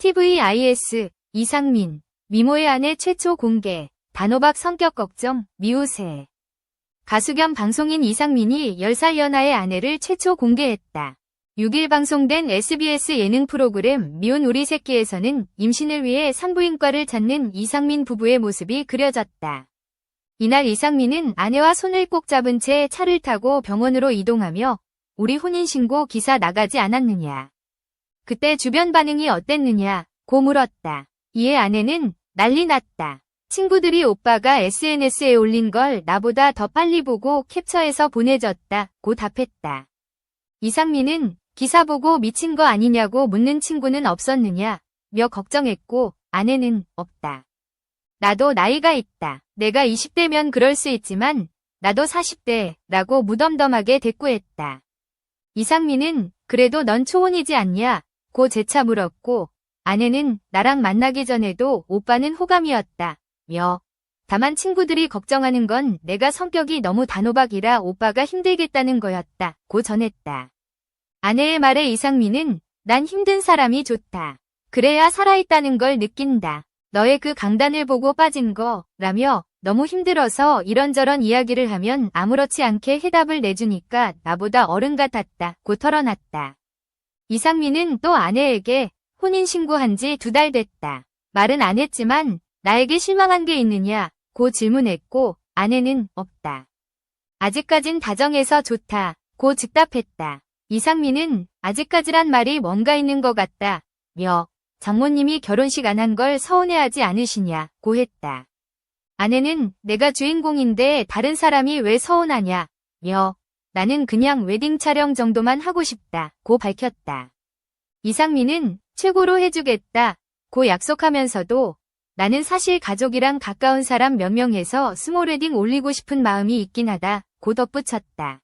TVIS, 이상민, 미모의 아내 최초 공개, 단호박 성격 걱정, 미우새. 가수 겸 방송인 이상민이 10살 연하의 아내를 최초 공개했다. 6일 방송된 SBS 예능 프로그램 미운 우리 새끼에서는 임신을 위해 산부인과를 찾는 이상민 부부의 모습이 그려졌다. 이날 이상민은 아내와 손을 꼭 잡은 채 차를 타고 병원으로 이동하며 우리 혼인신고 기사 나가지 않았느냐. 그때 주변 반응이 어땠느냐 고 물었다. 이에 아내는 난리 났다. 친구들이 오빠가 SNS에 올린 걸 나보다 더 빨리 보고 캡처해서 보내줬다 고 답했다. 이상민은 기사 보고 미친 거 아니냐고 묻는 친구는 없었느냐 며 걱정했고 아내는 없다. 나도 나이가 있다. 내가 20대면 그럴 수 있지만 나도 40대 라고 무덤덤하게 대꾸했다. 이상민은 그래도 넌 초혼이지 않냐 고 재차 물었고 아내는 나랑 만나기 전에도 오빠는 호감이었다 며 다만 친구들이 걱정하는 건 내가 성격이 너무 단호박이라 오빠가 힘들겠다는 거였다 고 전했다. 아내의 말에 이상민은 난 힘든 사람이 좋다. 그래야 살아있다는 걸 느낀다. 너의 그 강단을 보고 빠진 거 라며 너무 힘들어서 이런저런 이야기를 하면 아무렇지 않게 해답을 내주니까 나보다 어른 같았다 고 털어놨다. 이상민은 또 아내에게 혼인신고한 지 두 달 됐다. 말은 안 했지만 나에게 실망한 게 있느냐 고 질문했고 아내는 없다. 아직까진 다정해서 좋다 고 즉답했다. 이상민은 아직까지란 말이 뭔가 있는 것 같다 며 장모님이 결혼식 안 한 걸 서운해하지 않으시냐 고 했다. 아내는 내가 주인공인데 다른 사람이 왜 서운하냐 며 나는 그냥 웨딩 촬영 정도만 하고 싶다 고 밝혔다. 이상민은 최고로 해주겠다 고 약속하면서도 나는 사실 가족이랑 가까운 사람 몇 명에서 스몰 웨딩 올리고 싶은 마음이 있긴 하다 고 덧붙였다.